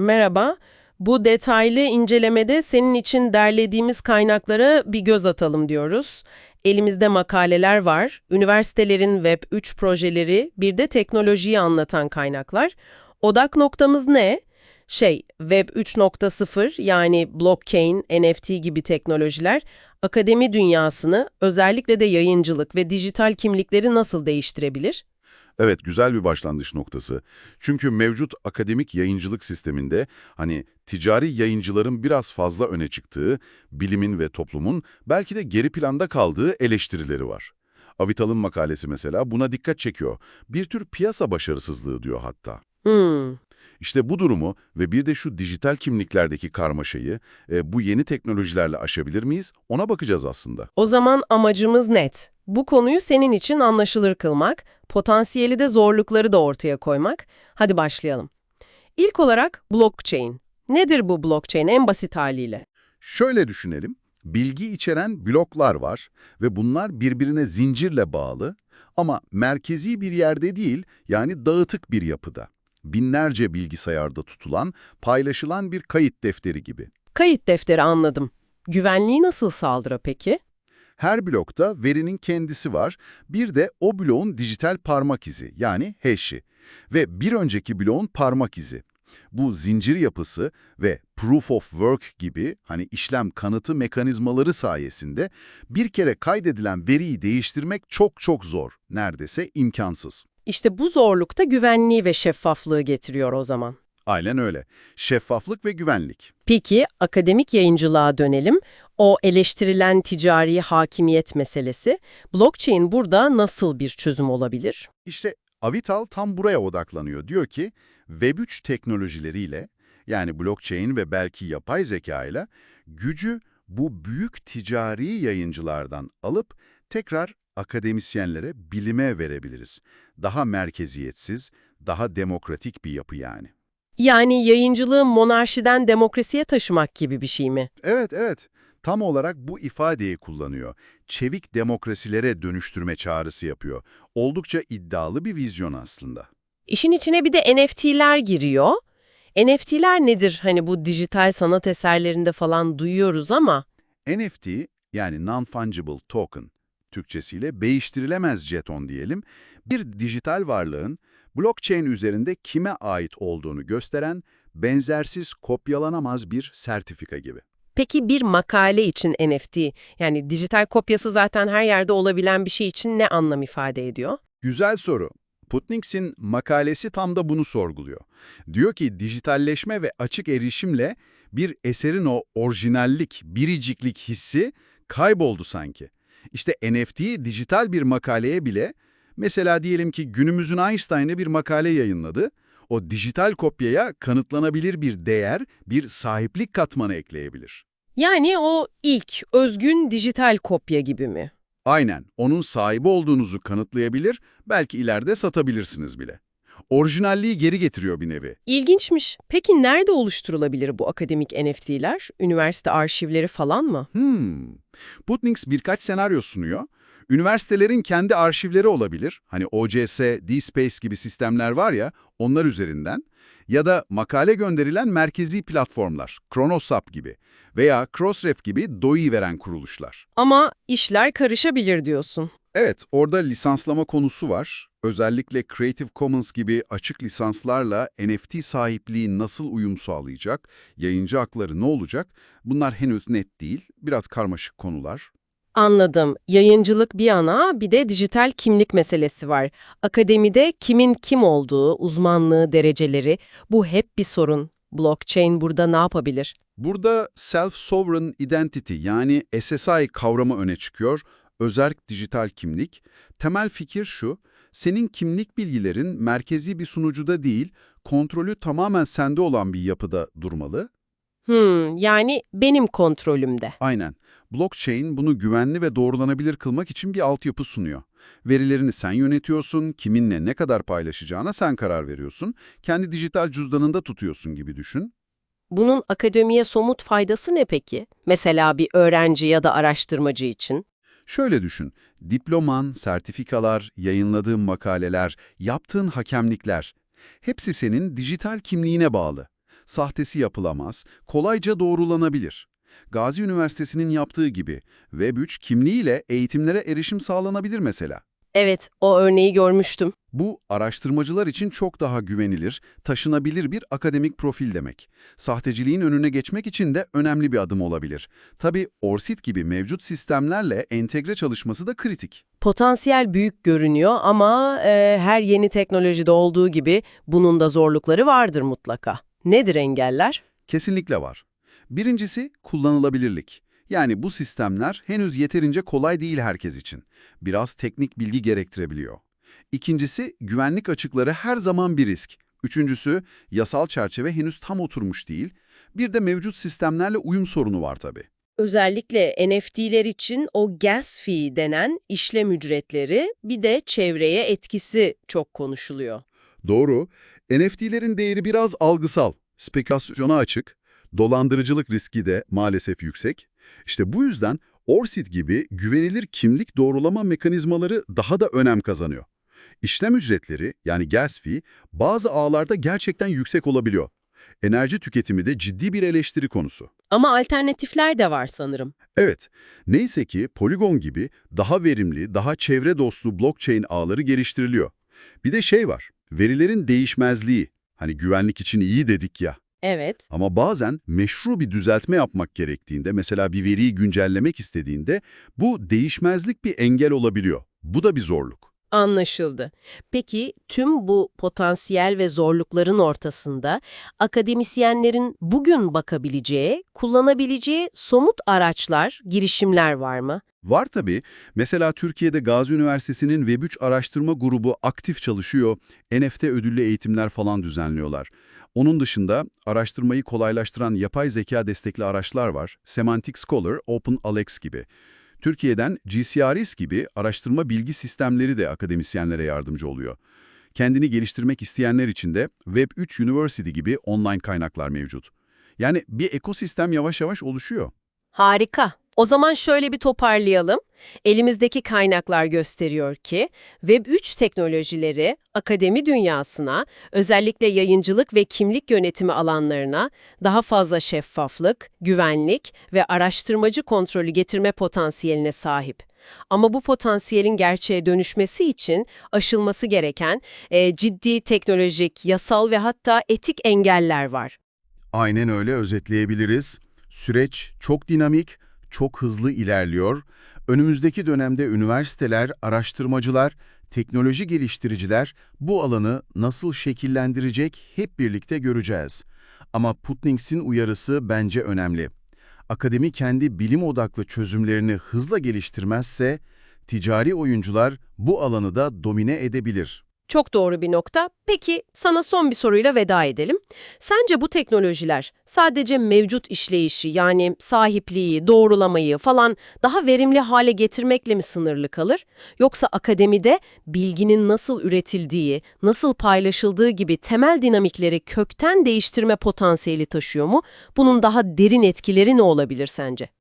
Merhaba. Bu detaylı incelemede senin için derlediğimiz kaynaklara bir göz atalım diyoruz. Elimizde makaleler var, üniversitelerin Web 3 projeleri, bir de teknolojiyi anlatan kaynaklar. Odak noktamız ne? Şey, Web 3.0 yani blockchain, NFT gibi teknolojiler akademi dünyasını, özellikle de yayıncılık ve dijital kimlikleri nasıl değiştirebilir? Evet, güzel bir başlangıç noktası. Çünkü mevcut akademik yayıncılık sisteminde hani ticari yayıncıların biraz fazla öne çıktığı, bilimin ve toplumun belki de geri planda kaldığı eleştirileri var. Avital'ın makalesi mesela buna dikkat çekiyor. Bir tür piyasa başarısızlığı diyor hatta. Hmm, İşte bu durumu ve bir de şu dijital kimliklerdeki karmaşayı e, bu yeni teknolojilerle aşabilir miyiz? Ona bakacağız aslında. O zaman amacımız net. Bu konuyu senin için anlaşılır kılmak, potansiyeli de zorlukları da ortaya koymak. Hadi başlayalım. İlk olarak blockchain. Nedir bu blockchain en basit haliyle? Şöyle düşünelim. Bilgi içeren bloklar var ve bunlar birbirine zincirle bağlı ama merkezi bir yerde değil yani dağıtık bir yapıda. Binlerce bilgisayarda tutulan, paylaşılan bir kayıt defteri gibi. Kayıt defteri anladım. Güvenliği nasıl sağlar peki? Her blokta verinin kendisi var, bir de o bloğun dijital parmak izi yani hash'i ve bir önceki bloğun parmak izi. Bu zincir yapısı ve proof of work gibi hani işlem kanıtı mekanizmaları sayesinde bir kere kaydedilen veriyi değiştirmek çok çok zor, neredeyse imkansız. İşte bu zorlukta güvenliği ve şeffaflığı getiriyor o zaman. Aynen öyle. Şeffaflık ve güvenlik. Peki akademik yayıncılığa dönelim. O eleştirilen ticari hakimiyet meselesi. Blockchain burada nasıl bir çözüm olabilir? İşte Avital tam buraya odaklanıyor. Diyor ki Web3 teknolojileriyle yani blockchain ve belki yapay zeka ile gücü bu büyük ticari yayıncılardan alıp tekrar akademisyenlere, bilime verebiliriz. Daha merkeziyetsiz, daha demokratik bir yapı yani. Yani yayıncılığı monarşiden demokrasiye taşımak gibi bir şey mi? Evet, evet. Tam olarak bu ifadeyi kullanıyor. Çevik demokrasilere dönüştürme çağrısı yapıyor. Oldukça iddialı bir vizyon aslında. İşin içine bir de NFT'ler giriyor. NFT'ler nedir? Hani bu dijital sanat eserlerinde falan duyuyoruz ama NFT yani Non-Fungible Token, Türkçesiyle değiştirilemez jeton diyelim, bir dijital varlığın blockchain üzerinde kime ait olduğunu gösteren benzersiz kopyalanamaz bir sertifika gibi. Peki bir makale için NFT yani dijital kopyası zaten her yerde olabilen bir şey için ne anlam ifade ediyor? Güzel soru. Putniks'in makalesi tam da bunu sorguluyor. Diyor ki dijitalleşme ve açık erişimle bir eserin o orijinallik, biriciklik hissi kayboldu sanki. İşte NFT dijital bir makaleye bile, mesela diyelim ki günümüzün Einstein'ı bir makale yayınladı, o dijital kopyaya kanıtlanabilir bir değer, bir sahiplik katmanı ekleyebilir. Yani o ilk özgün dijital kopya gibi mi? Aynen, onun sahibi olduğunuzu kanıtlayabilir, belki ileride satabilirsiniz bile. Orijinalliği geri getiriyor bir nevi. İlginçmiş. Peki nerede oluşturulabilir bu akademik NFT'ler? Üniversite arşivleri falan mı? Hmm. Putnix birkaç senaryo sunuyor. Üniversitelerin kendi arşivleri olabilir. Hani OCS, DSpace gibi sistemler var ya, onlar üzerinden. Ya da makale gönderilen merkezi platformlar, Kronosap gibi veya Crossref gibi DOI veren kuruluşlar. Ama işler karışabilir diyorsun. Evet, orada lisanslama konusu var. Özellikle Creative Commons gibi açık lisanslarla NFT sahipliği nasıl uyum sağlayacak, yayıncı hakları ne olacak? Bunlar henüz net değil, biraz karmaşık konular. Anladım. Yayıncılık bir yana bir de dijital kimlik meselesi var. Akademide kimin kim olduğu, uzmanlığı, dereceleri bu hep bir sorun. Blockchain burada ne yapabilir? Burada Self-Sovereign Identity yani SSI kavramı öne çıkıyor. Özerk dijital kimlik. Temel fikir şu, senin kimlik bilgilerin merkezi bir sunucuda değil, kontrolü tamamen sende olan bir yapıda durmalı. Hmm, yani benim kontrolümde. Aynen. Blockchain bunu güvenli ve doğrulanabilir kılmak için bir altyapı sunuyor. Verilerini sen yönetiyorsun, kiminle ne kadar paylaşacağına sen karar veriyorsun, kendi dijital cüzdanında tutuyorsun gibi düşün. Bunun akademiye somut faydası ne peki? Mesela bir öğrenci ya da araştırmacı için. Şöyle düşün, diploman, sertifikalar, yayınladığın makaleler, yaptığın hakemlikler, hepsi senin dijital kimliğine bağlı. Sahtesi yapılamaz, kolayca doğrulanabilir. Gazi Üniversitesi'nin yaptığı gibi Web3 kimliğiyle eğitimlere erişim sağlanabilir mesela. Evet, o örneği görmüştüm. Bu, araştırmacılar için çok daha güvenilir, taşınabilir bir akademik profil demek. Sahteciliğin önüne geçmek için de önemli bir adım olabilir. Tabii ORCID gibi mevcut sistemlerle entegre çalışması da kritik. Potansiyel büyük görünüyor ama e, her yeni teknolojide olduğu gibi bunun da zorlukları vardır mutlaka. Nedir engeller? Kesinlikle var. Birincisi kullanılabilirlik. Yani bu sistemler henüz yeterince kolay değil herkes için. Biraz teknik bilgi gerektirebiliyor. İkincisi güvenlik açıkları her zaman bir risk. Üçüncüsü yasal çerçeve henüz tam oturmuş değil. Bir de mevcut sistemlerle uyum sorunu var tabii. Özellikle NFT'ler için o gas fee denen işlem ücretleri bir de çevreye etkisi çok konuşuluyor. Doğru. NFT'lerin değeri biraz algısal, spekülasyona açık, dolandırıcılık riski de maalesef yüksek. İşte bu yüzden ORCID gibi güvenilir kimlik doğrulama mekanizmaları daha da önem kazanıyor. İşlem ücretleri yani gas fee bazı ağlarda gerçekten yüksek olabiliyor. Enerji tüketimi de ciddi bir eleştiri konusu. Ama alternatifler de var sanırım. Evet, neyse ki Polygon gibi daha verimli, daha çevre dostu blockchain ağları geliştiriliyor. Bir de şey var, verilerin değişmezliği. Hani güvenlik için iyi dedik ya. Evet. Ama bazen meşru bir düzeltme yapmak gerektiğinde, mesela bir veriyi güncellemek istediğinde bu değişmezlik bir engel olabiliyor. Bu da bir zorluk. Anlaşıldı. Peki tüm bu potansiyel ve zorlukların ortasında akademisyenlerin bugün bakabileceği, kullanabileceği somut araçlar, girişimler var mı? Var tabii. Mesela Türkiye'de Gazi Üniversitesi'nin Web3 araştırma grubu aktif çalışıyor, NFT ödüllü eğitimler falan düzenliyorlar. Onun dışında araştırmayı kolaylaştıran yapay zeka destekli araçlar var. Semantic Scholar, OpenAlex gibi. Türkiye'den GCRS gibi araştırma bilgi sistemleri de akademisyenlere yardımcı oluyor. Kendini geliştirmek isteyenler için de Web3 University gibi online kaynaklar mevcut. Yani bir ekosistem yavaş yavaş oluşuyor. Harika. O zaman şöyle bir toparlayalım. Elimizdeki kaynaklar gösteriyor ki Web3 teknolojileri akademi dünyasına, özellikle yayıncılık ve kimlik yönetimi alanlarına daha fazla şeffaflık, güvenlik ve araştırmacı kontrolü getirme potansiyeline sahip. Ama bu potansiyelin gerçeğe dönüşmesi için aşılması gereken e, ciddi teknolojik, yasal ve hatta etik engeller var. Aynen öyle özetleyebiliriz. Süreç çok dinamik, çok hızlı ilerliyor. Önümüzdeki dönemde üniversiteler, araştırmacılar, teknoloji geliştiriciler bu alanı nasıl şekillendirecek hep birlikte göreceğiz. Ama Putniks'in uyarısı bence önemli. Akademi kendi bilim odaklı çözümlerini hızla geliştirmezse, ticari oyuncular bu alanı da domine edebilir. Çok doğru bir nokta. Peki sana son bir soruyla veda edelim. Sence bu teknolojiler sadece mevcut işleyişi yani sahipliği, doğrulamayı falan daha verimli hale getirmekle mi sınırlı kalır? Yoksa akademide bilginin nasıl üretildiği, nasıl paylaşıldığı gibi temel dinamikleri kökten değiştirme potansiyeli taşıyor mu? Bunun daha derin etkileri ne olabilir sence?